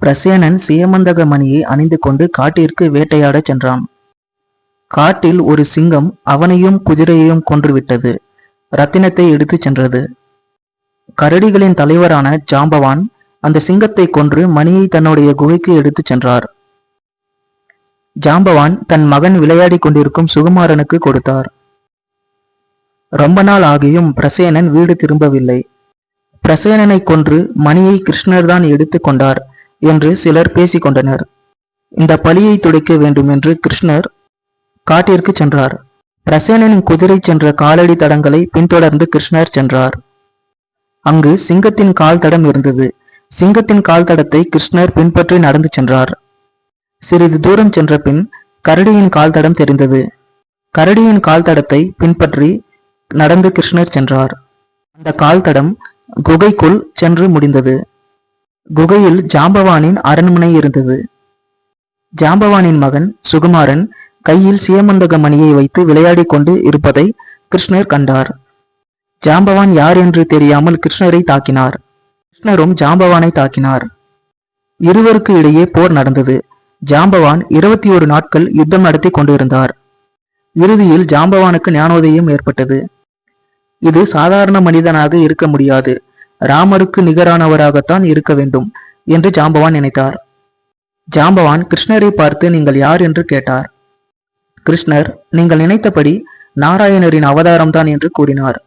பிரசேனன் சியமந்தக மணியை அணிந்து கொண்டு காட்டிற்கு வேட்டையாடச் சென்றான். காட்டில் ஒரு சிங்கம் அவனையும் குதிரையையும் கொன்றுவிட்டது. ரத்தினத்தை எடுத்துச் சென்றது. கரடிகளின் தலைவரான ஜாம்பவான் அந்த சிங்கத்தை கொன்று மணியை தன்னுடைய குகைக்கு எடுத்துச் சென்றார். ஜாம்பவான் தன் மகன் விளையாடிக் கொண்டிருக்கும் சுகுமாரனுக்கு கொடுத்தார். ரொம்ப நாள் ஆகியும் பிரசேனன் வீடு திரும்பவில்லை. பிரசேனனை கொன்று மணியை கிருஷ்ணர் தான் எடுத்துக் கொண்டார். என்று சிலர் பேசிக்கொண்டனர். இந்த பழியை துடைக்க வேண்டும் என்று கிருஷ்ணர் காட்டிற்கு சென்றார். பிரசேனனின் குதிரை சென்ற காலடி தடங்களை பின்தொடர்ந்து கிருஷ்ணர் சென்றார். அங்கு சிங்கத்தின் கால் தடம் இருந்தது. சிங்கத்தின் கால் தடத்தை கிருஷ்ணர் பின்பற்றி நடந்து சென்றார். சிறிது தூரம் சென்ற பின் கரடியின் கால் தடம் தெரிந்தது. கரடியின் கால் தடத்தை பின்பற்றி நடந்து கிருஷ்ணர் சென்றார். அந்த கால் தடம் குகைக்குள் சென்று முடிந்தது. குகையில் ஜாம்பவானின் அரண்மனை இருந்தது. ஜாம்பவானின் மகன் சுகுமாரன் கையில் சியமந்தக மணியை வைத்து விளையாடிக் கொண்டு இருப்பதை கிருஷ்ணர் கண்டார். ஜாம்பவான் யார் என்று தெரியாமல் கிருஷ்ணரை தாக்கினார். கிருஷ்ணரும் ஜாம்பவானை தாக்கினார். இருவருக்கு இடையே போர் நடந்தது. ஜாம்பவான் இருபத்தி ஒரு நாட்கள் யுத்தம் நடத்தி கொண்டிருந்தார். இறுதியில் ஜாம்பவானுக்கு ஞானோதயம் ஏற்பட்டது. இது சாதாரண மனிதனாக இருக்க முடியாது. ராமருக்கு நிகரானவராகத்தான் இருக்க வேண்டும் என்று ஜாம்பவான் நினைத்தார். ஜாம்பவான் கிருஷ்ணரை பார்த்து நீங்கள் யார் என்று கேட்டார். கிருஷ்ணர் நீங்கள் நினைத்தபடி நாராயணரின் அவதாரம்தான் என்று கூறினார்.